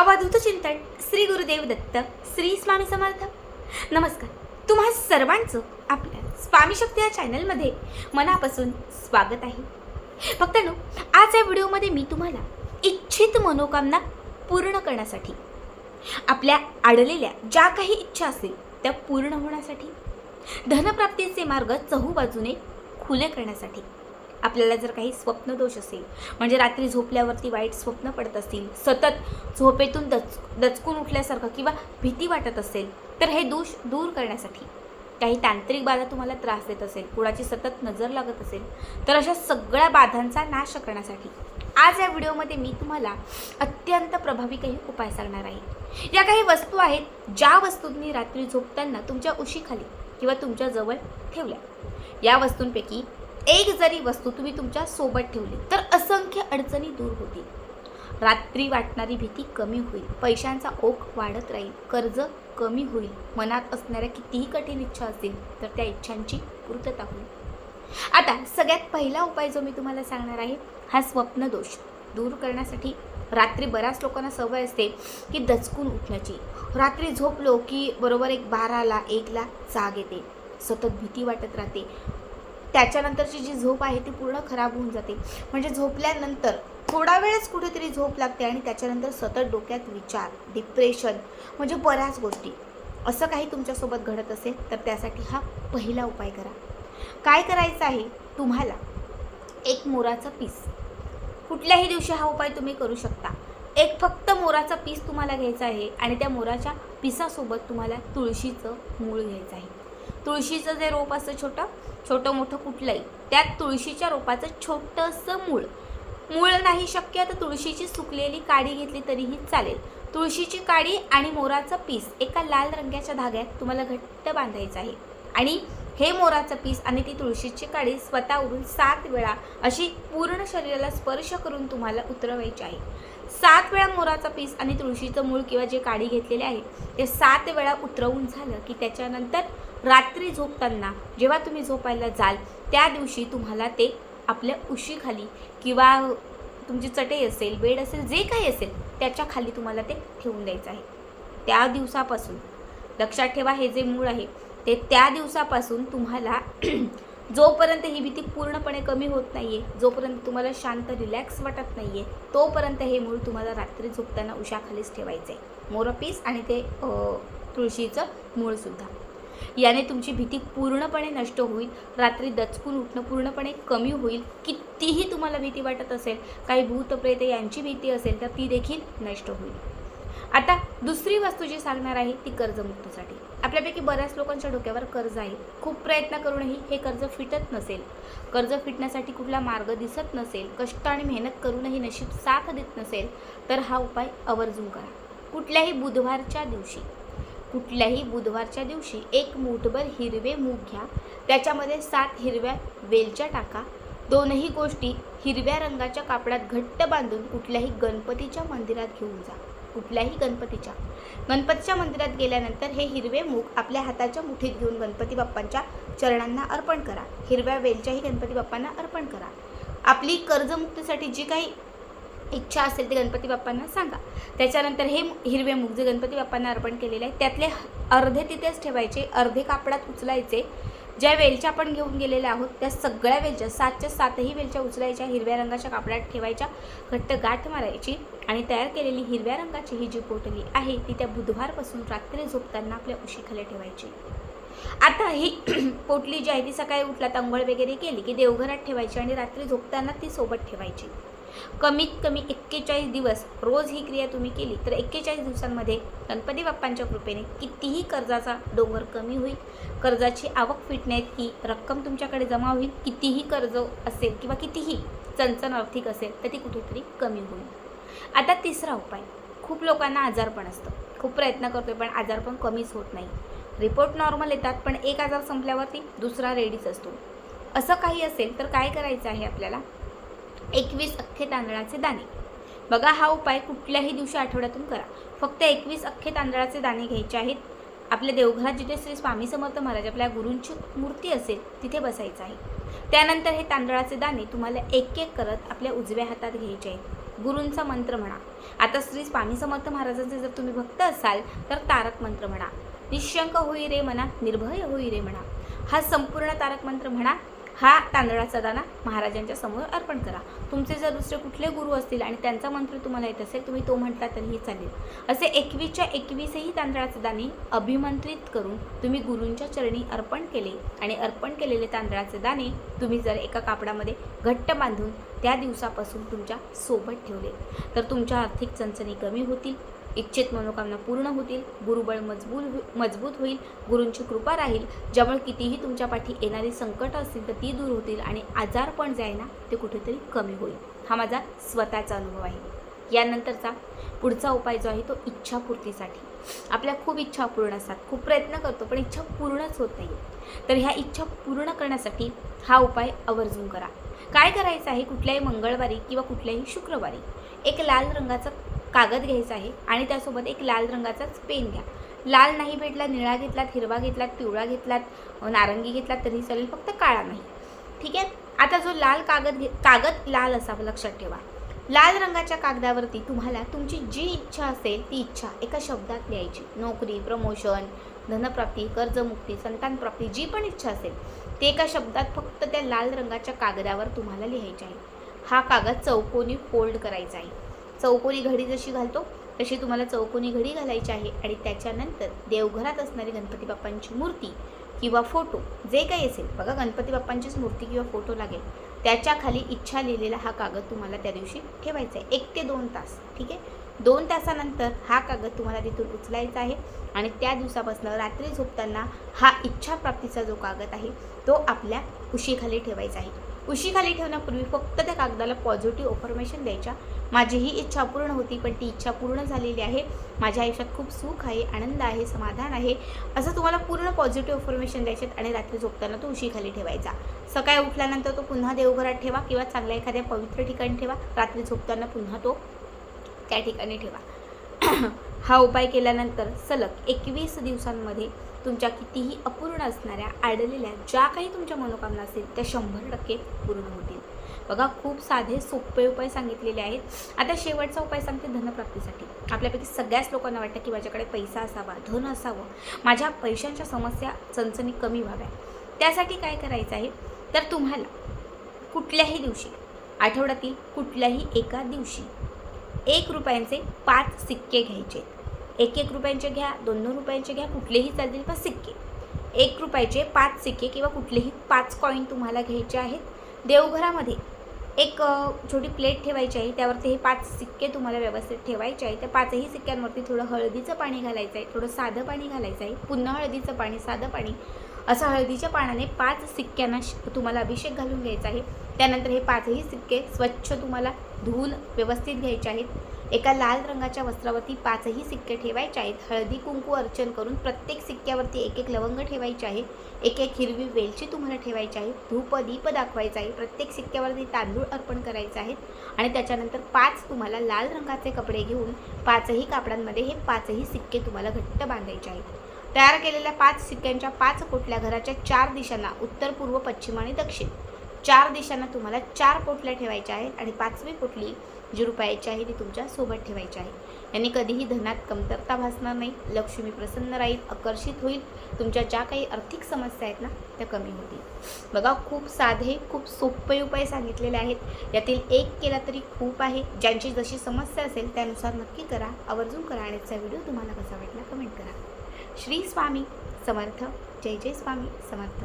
अवधूत चिंतन श्री गुरुदेव दत्त श्री स्वामी समर्थ. नमस्कार. तुम्हा सर्वांचं आपल्या स्वामी शक्ती या चॅनलमध्ये मनापासून स्वागत आहे. फक्त नो आज या व्हिडिओमध्ये मी तुम्हाला इच्छित मनोकामना पूर्ण करण्यासाठी आपल्या अडलेल्या ज्या काही इच्छा असतील त्या पूर्ण होण्यासाठी धनप्राप्तीचे मार्ग चहूबाजूने खुले करण्यासाठी आपल्याला जर काही स्वप्नदोष असेल म्हणजे रात्री झोपल्यावरती वाईट स्वप्न पडत असतील सतत झोपेतून दच दचकून उठल्यासारखं किंवा भीती वाटत असेल तर हे दोष दूर करण्यासाठी काही तांत्रिक बाधा तुम्हाला त्रास देत असेल कुणाची सतत नजर लागत असेल तर अशा सगळ्या बाधांचा नाश करण्यासाठी आज या व्हिडिओमध्ये मी तुम्हाला अत्यंत प्रभावी काही उपाय सांगणार आहे. या काही वस्तू आहेत ज्या वस्तू तुम्ही रात्री झोपताना तुमच्या उशीखाली किंवा तुमच्या जवळ ठेवल्या. या वस्तूंपैकी एक जरी वस्तू तुम्ही तुमच्यासोबत ठेवली तर असंख्य अडचणी दूर होतील. रात्री वाटणारी भीती कमी होईल पैशांचा ओघ वाढत राहील कर्ज कमी होईल मनात असणाऱ्या कितीही कठीण इच्छा असतील तर त्या इच्छांची पूर्तता होईल. आता सगळ्यात पहिला उपाय जो मी तुम्हाला सांगणार आहे हा स्वप्नदोष दूर करण्यासाठी रात्री बऱ्याच लोकांना सवय असते की दचकून उठण्याची. रात्री झोपलो की बरोबर एक बाराला एकला जाग येते. सतत भीती वाटत राहते. त्याच्यानंतरची जी झोप आहे ती पूर्ण खराब होऊन जाते. म्हणजे झोपल्यानंतर थोडा वेळच कुठेतरी झोप लागते आणि त्याच्यानंतर सतत डोक्यात विचार डिप्रेशन म्हणजे बऱ्याच गोष्टी. असं काही तुमच्यासोबत घडत असेल तर त्यासाठी हा पहिला उपाय करा. काय करायचं आहे? तुम्हाला एक मोराचा पीस. कुठल्याही दिवशी हा उपाय तुम्ही करू शकता. एक फक्त मोराचा पीस तुम्हाला घ्यायचा आहे आणि त्या मोराच्या पिसासोबत तुम्हाला तुळशीचं मूळ घ्यायचं आहे. तुळशीचं जे रोप असतं छोटं छोटं मोठं कुठलंही त्यात तुळशीच्या रोपाचं छोटंसं मूळ. मूळ नाही शक्य तर तुळशीची सुकलेली काडी घेतली तरीही चालेल. तुळशीची काडी आणि मोराचं पीस एका लाल रंगाच्या धाग्यात तुम्हाला घट्ट बांधायचं आहे. आणि हे मोराचं पीस आणि ती तुळशीची काडी स्वतःवरून सात वेळा अशी पूर्ण शरीराला स्पर्श करून तुम्हाला उतरवायची आहे. सात वेळा मोराचा पीस आणि तुळशीचं मूळ किंवा जे काडी घेतलेले आहे ते सात वेळा उतरवून झालं की त्याच्यानंतर रात्री झोपताना जेव्हा तुम्ही झोपायला जाल त्या दिवशी तुम्हाला ते आपल्या उशीखाली किंवा तुमची चटई असेल बेड असेल जे काही असेल त्याच्याखाली तुम्हाला ते ठेवून द्यायचं आहे. त्या दिवसापासून लक्षात ठेवा हे जे मूळ आहे ते त्या दिवसापासून तुम्हाला जोपर्यंत ही भीती पूर्णपणे कमी होत नाही आहे जोपर्यंत तुम्हाला शांत रिलॅक्स वाटत नाही आहे तोपर्यंत हे मूळ तुम्हाला रात्री झोपताना उशाखालीच ठेवायचं आहे मोरपीस आणि ते तुळशीचं मूळसुद्धा याने तुमची भीती पूर्णपणे नष्ट होईल रात्री दचकून उठणं पूर्णपणे कमी होईल कितीही तुम्हाला भीती वाटत असेल काही भूतप्रेत यांची भीती असेल तर ती देखील नष्ट होईल. आता दुसरी वस्तू जी सांगणार आहे ती कर्जमुक्तीसाठी. आपल्यापैकी बऱ्याच लोकांच्या डोक्यावर कर्ज आहे. खूप प्रयत्न करूनही हे कर्ज फिटत नसेल. कर्ज फिटण्यासाठी कुठला मार्ग दिसत नसेल कष्ट आणि मेहनत करूनही नशीब साथ देत नसेल तर हा उपाय आवर्जून करा. कुठल्याही बुधवारच्या दिवशी कुठल्याही बुधवारच्या दिवशी एक मूठभर हिरवे मूग घ्या. त्याच्यामध्ये सात हिरव्या वेलच्या टाका. दोनही गोष्टी हिरव्या रंगाच्या कापडात घट्ट बांधून कुठल्याही गणपतीच्या मंदिरात घेऊन जा. कुठल्याही गणपतीच्या. गणपतीच्या मंदिरात गेल्यानंतर हे हिरवे मूग आपल्या हाताच्या मुठीत घेऊन गणपती बाप्पांच्या चरणांना अर्पण करा. हिरव्या वेलच्याही गणपती बाप्पांना अर्पण करा. आपली कर्जमुक्तीसाठी जी काही इच्छा असेल ते गणपती बाप्पांना सांगा. त्याच्यानंतर हे हिरवे मूग जे गणपती बाप्पांना अर्पण केलेले आहे त्यातले अर्धे तिथेच ठेवायचे अर्धे कापडात उचलायचे ज्या वेलच्या आपण घेऊन गेलेल्या आहोत त्या सगळ्या वेलच्या सातच्या सातही वेलच्या उचलायच्या हिरव्या रंगाच्या कापडात ठेवायच्या घट्ट गाठ मारायची आणि तयार केलेली हिरव्या रंगाची ही जी पोटली आहे ती त्या बुधवारपासून रात्री झोपताना आपल्या उशीखाली ठेवायची. आता ही पोटली जी आहे ती सकाळी उठला अंघोळ वगैरे केली की देवघरात ठेवायची आणि रात्री झोपताना ती सोबत ठेवायची. कमीत कमी एक्केचाळीस दिवस रोज ही क्रिया तुम्ही केली तर एक्केचाळीस दिवसांमध्ये गणपती बाप्पांच्या कृपेने कितीही कर्जाचा डोंगर कमी होईल कर्जाची आवक फिटण्याची रक्कम तुमच्याकडे जमा होईल कितीही कर्ज असेल किंवा कितीही चणचण आर्थिक असेल तर ती कुठेतरी कमी होईल. आता तिसरा उपाय खूप लोकांना आजारपण असतं खूप प्रयत्न करतोय पण आजारपण कमीच होत नाही. रिपोर्ट नॉर्मल येतात पण एक आजार संपल्यावरती दुसरा रेडीच असतो. असं काही असेल तर काय करायचं आहे आपल्याला? एकवीस अख्खे तांदळाचे दाणे. बघा हा उपाय कुठल्याही दिवशी आठवड्यातून करा. फक्त एकवीस अख्खे तांदळाचे दाणे घ्यायचे आहेत. आपल्या देवघरात जिथे श्री स्वामी समर्थ महाराज आपल्या गुरूंची मूर्ती असेल तिथे बसायचं आहे. त्यानंतर हे तांदळाचे दाणे तुम्हाला एक एक करत आपल्या उजव्या हातात घ्यायचे आहेत. गुरूंचा मंत्र म्हणा. आता श्री स्वामी समर्थ महाराजांचे जर तुम्ही भक्त असाल तर तारक मंत्र म्हणा. निशंक होई रे म्हणा निर्भय होई रे म्हणा हा संपूर्ण तारक मंत्र म्हणा. हा तांदळाचा दाना महाराजांच्या समोर अर्पण करा. तुमचे जर दुसरे कुठले गुरु असतील आणि त्यांचा मंत्र तुम्हाला येत असेल तुम्ही तो म्हटला तरीही चालेल. असे एकवीसच्या एकवीसही तांदळाचे दाणे अभिमंत्रित करून तुम्ही गुरूंच्या चरणी अर्पण केले आणि अर्पण केलेले तांदळाचे दाणे तुम्ही जर एका कापडामध्ये घट्ट बांधून त्या दिवसापासून तुमच्यासोबत ठेवले तर तुमच्या आर्थिक चणचणी कमी होतील. इच्छित मनोकामना पूर्ण होतील गुरुबळ मजबूत हो-, मजबूत होईल गुरूंची कृपा राहील. ज्यामुळे कितीही तुमच्या पाठी येणारी संकट असतील तर ती दूर होतील आणि आजारपण जे आहे ना ते कुठेतरी कमी होईल. हा माझा स्वतःचा अनुभव आहे. यानंतरचा पुढचा उपाय जो आहे तो इच्छापूर्तीसाठी. आपल्या खूप इच्छा अपूर्ण असतात. खूप प्रयत्न करतो पण इच्छा पूर्णच होत नाही तर ह्या इच्छा पूर्ण करण्यासाठी हा उपाय आवर्जून करा. काय करायचं आहे कुठल्याही मंगळवारी किंवा कुठल्याही शुक्रवारी? एक लाल रंगाचा कागद घ्यायचा आहे आणि त्यासोबत एक लाल रंगाचाच पेन घ्या. लाल नाही भेटला निळा घेतलात हिरवा घेतलात पिवळा घेतलात नारंगी घेतलात तरी चालेल फक्त काळा नाही. ठीक आहे? आता जो लाल कागद घे कागद लाल असावं लक्षात ठेवा. लाल रंगाच्या कागदावरती तुम्हाला तुमची जी इच्छा असेल ती इच्छा एका शब्दात लिहायची. नोकरी प्रमोशन धनप्राप्ती कर्जमुक्ती संतानप्राप्ती जी पण इच्छा असेल ते एका शब्दात फक्त त्या लाल रंगाच्या कागदावर तुम्हाला लिहायचे आहे. हा कागद चौकोनी फोल्ड करायचा आहे. चौकोनी घडी जशी घालतो तशी तुम्हाला चौकोनी घडी घालायची आहे. आणि त्याच्यानंतर देवघरात असणारी गणपती बाप्पांची मूर्ती किंवा फोटो जे काही असेल बघा गणपती बाप्पांचीच मूर्ती किंवा फोटो लागेल त्याच्याखाली इच्छा लिहिलेला हा कागद तुम्हाला त्या दिवशी ठेवायचा आहे. एक ते दोन तास ठीक आहे? दोन तासानंतर हा कागद तुम्हाला तिथून उचलायचा आहे. आणि त्या दिवसापासून रात्री झोपताना हा इच्छाप्राप्तीचा जो कागद आहे तो आपल्या उशीखाली ठेवायचा आहे. उशीखाली ठेवण्यापूर्वी फक्त त्या कागदाला पॉझिटिव्ह ऑफर्मेशन द्यायच्या. माझी ही इच्छा पूर्ण होती पण ती इच्छा पूर्ण झालेली आहे. माझ्या आयुष्यात खूप सुख आहे आनंद आहे समाधान आहे असं तुम्हाला पूर्ण पॉझिटिव्ह इन्फॉर्मेशन द्यायचे आणि रात्री झोपताना तो उशीखाली ठेवायचा. सकाळी उठल्यानंतर तो पुन्हा देवघरात ठेवा किंवा चांगल्या एखाद्या पवित्र ठिकाणी ठेवा. रात्री झोपताना पुन्हा तो त्या ठिकाणी ठेवा. हा उपाय केल्यानंतर सलग एकवीस दिवसांमध्ये तुमच्या कितीही अपूर्ण असणाऱ्या आडलेल्या ज्या काही तुमच्या मनोकामना असतील त्या शंभर टक्के पूर्ण होतील. बघा खूप साधे सोपे उपाय सांगितलेले आहेत. आता शेवटचा उपाय सांगते धनप्राप्तीसाठी. आपल्यापैकी सगळ्याच लोकांना वाटतं की माझ्याकडे पैसा असावा धन असावं. माझ्या पैशांच्या समस्या चणचणी कमी व्हाव्या. त्यासाठी काय करायचं आहे? तर तुम्हाला कुठल्याही दिवशी आठवड्यातील कुठल्याही एका दिवशी एक रुपयांचे पाच सिक्के घ्यायचे एक एक रुपयांचे घ्या दोन दोन रुपयांचे घ्या कुठलेही चालतील पण सिक्के. एक रुपयाचे पाच सिक्के किंवा कुठलेही पाच कॉईन तुम्हाला घ्यायचे आहेत. देवघरामध्ये एक छोटी प्लेट ठेवायची आहे त्यावरती हे पाच सिक्के तुम्हाला व्यवस्थित ठेवायचे आहे त्या पाचही सिक्क्यांवरती थोडं हळदीचं पाणी घालायचं आहे थोडं साधं पाणी घालायचं आहे पुन्हा हळदीचं पाणी साधं पाणी. असं हळदीच्या पाण्याने पाच सिक्क्यांना तुम्हाला अभिषेक घालून घ्यायचा आहे. त्यानंतर हे पाचही सिक्के स्वच्छ तुम्हाला धुवून व्यवस्थित घ्यायचे आहेत. एका लाल रंगाच्या वस्त्रावरती पाचही सिक्के ठेवायचे आहेत. हळदी कुंकू अर्चन करून प्रत्येक सिक्क्यावरती एक एक लवंग ठेवायचे आहे. एक एक हिरवी वेलची तुम्हाला ठेवायची आहे. धूप दीप दाखवायचा आहे. प्रत्येक सिक्क्यावरती तांदूळ अर्पण करायचे आहेत. आणि त्याच्यानंतर पाच तुम्हाला लाल रंगाचे कपडे घेऊन पाचही कापडांमध्ये हे पाचही सिक्के तुम्हाला घट्ट बांधायचे आहेत. तयार केलेल्या पाच सिक्क्यांच्या पाच पोटल्या घराच्या चार दिशांना उत्तर पूर्व पश्चिम आणि दक्षिण. चार दिशांना तुम्हाला चार पोटल्या ठेवायच्या आहेत आणि पाचवी पोटली जी रुपयाची आहे ती तुमच्यासोबत ठेवायची आहे. यांनी कधीही धनात कमतरता भासणार नाही. लक्ष्मी प्रसन्न राहील आकर्षित होईल. तुमच्या ज्या काही आर्थिक समस्या आहेत ना त्या कमी होतील. बघा खूप साधे खूप सोपे उपाय सांगितलेले आहेत. यातील एक केला तरी खूप आहे. ज्यांची जशी समस्या असेल त्यानुसार नक्की करा. आवर्जून करा आणि याचा व्हिडिओ तुम्हाला कसा वाटला कमेंट करा. श्री स्वामी समर्थ. जय जय स्वामी समर्थ.